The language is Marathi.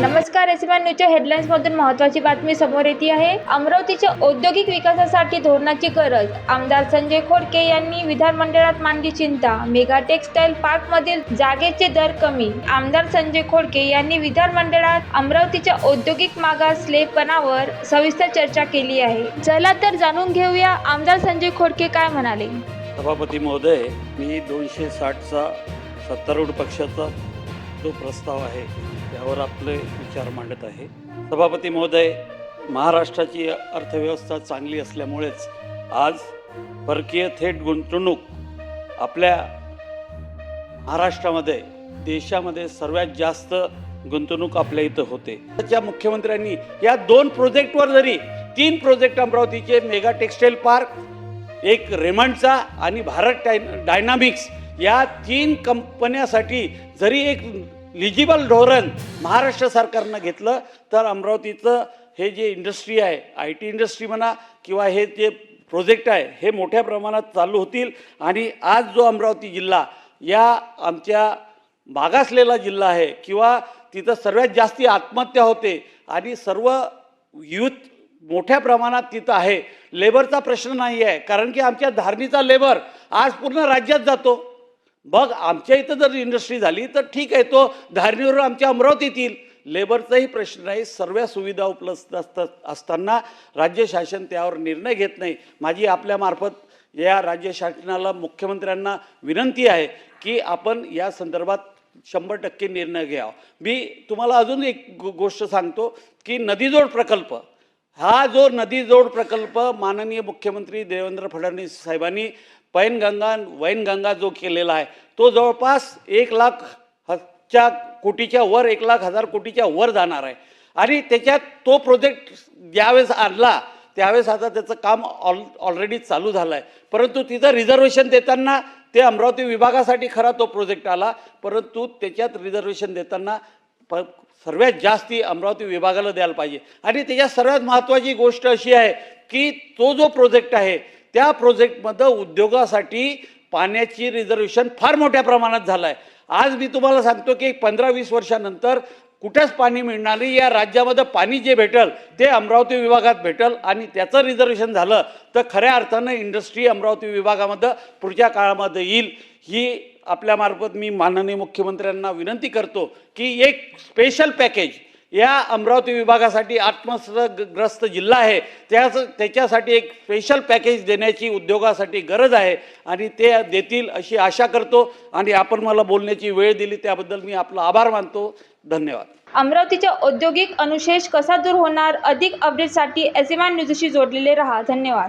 नमस्कार एसीमॅन न्यूजच्या हेडलाईन्समधून महत्त्वाची महत्वाची बातमी समोर येते आहे. अमरावतीच्या औद्योगिक विकासासाठी धोरणाची गरज. आमदार संजय खोडके यांनी विधानमंडळात मांडली चिंता. मेगा टेक्सटाईल पार्क मधील जागेचे दर कमी. आमदार संजय खोडके यांनी विधानमंडळात अमरावतीच्या औद्योगिक मागासलेपणावर सविस्तर चर्चा केली आहे. चला तर जाणून घेऊया आमदार संजय खोडके काय म्हणाले. सभापती महोदय मी दोनशे साठचा सत्तारूढ पक्षाचा जो प्रस्ताव आहे त्यावर आपले विचार मांडत आहे. सभापती महोदय महाराष्ट्राची अर्थव्यवस्था चांगली असल्यामुळेच आज परकीय थेट गुंतवणूक आपल्या महाराष्ट्रामध्ये देशामध्ये सर्वात जास्त गुंतवणूक आपल्या इथं होते. त्याच्या मुख्यमंत्र्यांनी या दोन प्रोजेक्टवर जरी तीन प्रोजेक्ट अमरावतीचे मेगा टेक्सटाईल पार्क एक रेमंडचा आणि भारत टाय डायनामिक्स या तीन कंपन्यासाठी जरी एक लिजिबल धोरण महाराष्ट्र सरकारनं घेतलं तर अमरावतीचं हे जे इंडस्ट्री आहे आय टी इंडस्ट्री म्हणा किंवा हे जे प्रोजेक्ट आहे हे मोठ्या प्रमाणात चालू होतील. आणि आज जो अमरावती जिल्हा या आमच्या मागासलेला जिल्हा आहे किंवा तिथं सर्वात जास्ती आत्महत्या होते आणि सर्व यूथ मोठ्या प्रमाणात तिथं आहे लेबरचा प्रश्न नाही आहे. कारण की आमच्या धारणीचा लेबर आज पूर्ण राज्यात जातो. बघ आमच्या इथं जर इंडस्ट्री झाली तर ठीक आहे तो धारणीवर आमच्या अमरावतीत येईल लेबरचाही प्रश्न नाही सर्व सुविधा उपलब्ध असतात असताना राज्य शासन त्यावर निर्णय घेत नाही. माझी आपल्यामार्फत या राज्य शासनाला मुख्यमंत्र्यांना विनंती आहे की आपण या संदर्भात शंभर टक्के निर्णय घ्यावा. मी तुम्हाला अजून एक गोष्ट सांगतो की नदीजोड प्रकल्प हा जो नदीजोड प्रकल्प माननीय मुख्यमंत्री देवेंद्र फडणवीस साहेबांनी पैनगंगा वैनगंगा जो केलेला आहे तो जवळपास एक लाख च्या कोटीच्या वर एक लाख हजार कोटीच्या वर जाणार आहे. आणि त्याच्यात तो प्रोजेक्ट ज्यावेळेस आणला त्यावेळेस आता त्याचं काम ऑल ऑलरेडी चालू झालं आहे परंतु तिथं रिझर्वेशन देताना ते अमरावती विभागासाठी खरा तो प्रोजेक्ट आला. परंतु त्याच्यात रिझर्वेशन देताना प सर्वात जास्ती अमरावती विभागाला द्यायला पाहिजे. आणि त्याच्यात सर्वात महत्त्वाची गोष्ट अशी आहे की तो जो प्रोजेक्ट आहे त्या प्रोजेक्टमध्ये उद्योगासाठी पाण्याची रिझर्वेशन फार मोठ्या प्रमाणात झालं आहे आज मी तुम्हाला सांगतो की एक पंधरा वीस वर्षानंतर कुठेच पाणी मिळणार नाही. या राज्यामध्ये पाणी जे भेटल ते अमरावती विभागात भेटल आणि त्याचं रिझर्वेशन झालं तर खऱ्या अर्थानं इंडस्ट्री अमरावती विभागामध्ये पुढच्या काळामध्ये येईल. ही आपल्यामार्फत मी माननीय मुख्यमंत्र्यांना विनंती करतो की एक स्पेशल पॅकेज या अमरावती विभागासाठी आत्मग्रस्त जिल्हा आहे. त्याच त्याच्यासाठी एक स्पेशल पॅकेज देण्याची उद्योगासाठी गरज आहे आणि ते देतील अशी आशा करतो आणि आपण मला बोलण्याची वेळ दिली त्याबद्दल मी आपला आभार मानतो. धन्यवाद. अमरावतीच्या औद्योगिक अनुशेष कसा दूर होणार? अधिक अपडेटसाठी एसीमॅन न्यूजशी जोडलेले रहा. धन्यवाद.